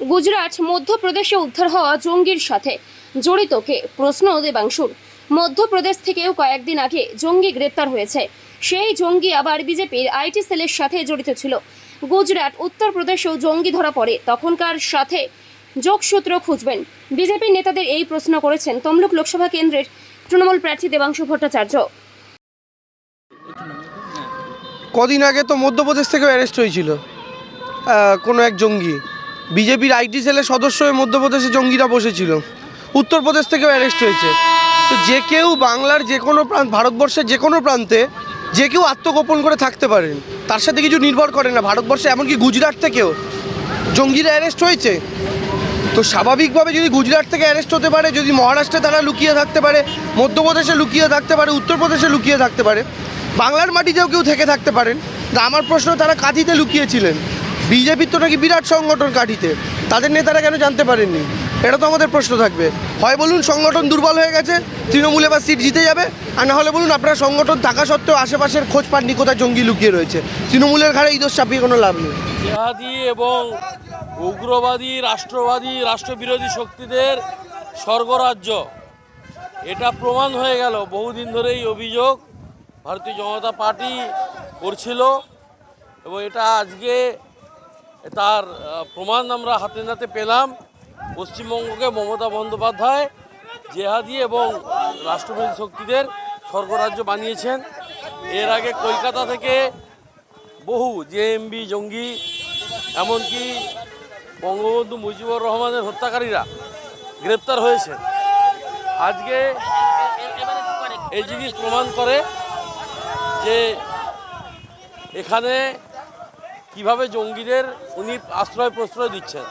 গুজরাট, মধ্যপ্রদেশে উদ্ধার হওয়া জঙ্গির সাথে জড়িত কে প্রশ্ন দেবাংশুর। মধ্যপ্রদেশ থেকেও কয়েকদিন আগে জঙ্গি গ্রেপ্তার হয়েছে। সেই জঙ্গি আবার বিজেপির আইটি সেলের সাথে জড়িত ছিল। গুজরাট, উত্তরপ্রদেশেও জঙ্গি ধরা পড়ে, তখনকার সাথে যোগসূত্র খুঁজবেন। বিজেপি নেতাদের এই প্রশ্ন করেছেন তমলুক লোকসভা কেন্দ্রের তৃণমূল প্রার্থী দেবাংশু ভট্টাচার্য। কদিন আগে তো মধ্যপ্রদেশ থেকেও অ্যারেস্ট হয়েছিল কোনো এক জঙ্গি। বিজেপির আইটি সেলের সদস্য হয়ে মধ্যপ্রদেশে জঙ্গিরা বসেছিল। উত্তরপ্রদেশ থেকেও অ্যারেস্ট হয়েছে। তো যে কেউ বাংলার যে কোনো প্রান্ত, ভারতবর্ষের যে কোনো প্রান্তে যে কেউ আত্মগোপন করে থাকতে পারেন। তার সাথে কিছু নির্ভর করে না। ভারতবর্ষে এমনকি গুজরাট থেকেও জঙ্গিরা অ্যারেস্ট হয়েছে। তো স্বাভাবিকভাবে যদি গুজরাট থেকে অ্যারেস্ট হতে পারে, যদি মহারাষ্ট্রে তারা লুকিয়ে থাকতে পারে, মধ্যপ্রদেশে লুকিয়ে থাকতে পারে, উত্তরপ্রদেশে লুকিয়ে থাকতে পারে, বাংলার মাটিতেও কেউ থেকে থাকতে পারেন। তা আমার প্রশ্ন, তারা কাঁথিতে লুকিয়েছিলেন। বিজেপির তো নাকি বিরাট সংগঠন কাঠিতে। তাদের নেতারা কেন জানতে পারেননি? এটা তো আমাদের প্রশ্ন থাকবে। হয় বলুন সংগঠন দুর্বল হয়ে গেছে, তৃণমূলে বা সিট জিতে যাবে, আর না হলে বলুন আপনারা সংগঠন থাকা সত্ত্বেও আশেপাশের খোঁজ পাননি, কোথায় জঙ্গি লুকিয়ে রয়েছে। তৃণমূলের ঘাড়ে ইদোষ চাপিয়ে কোনো লাভ নেই। এবং উগ্রবাদী, রাষ্ট্রবাদী, রাষ্ট্রবিরোধী শক্তিদের স্বর্গরাজ্য। এটা প্রমাণ হয়ে গেল, বহুদিন ধরেই অভিযোগ ভারতীয় জনতা পার্টি করছিল, এবং এটা আজকে তার প্রমাণ আমরা হাতে নাতে পেলাম। পশ্চিমবঙ্গকে মমতা বন্দ্যোপাধ্যায়, জেহাদি এবং রাষ্ট্রবিরোধী শক্তিদের স্বর্গরাজ্য বানিয়েছেন। এর আগে কলকাতা থেকে বহু জেএমবি, জঙ্গি, এমনকি বঙ্গবন্ধু মুজিবুর রহমানের হত্যাকারীরা গ্রেপ্তার হয়েছে। আজকে এই জিনিস প্রমাণ করে যে এখানে কীভাবে জঙ্গিদের উনি আশ্রয় প্রশ্রয় দিচ্ছেন?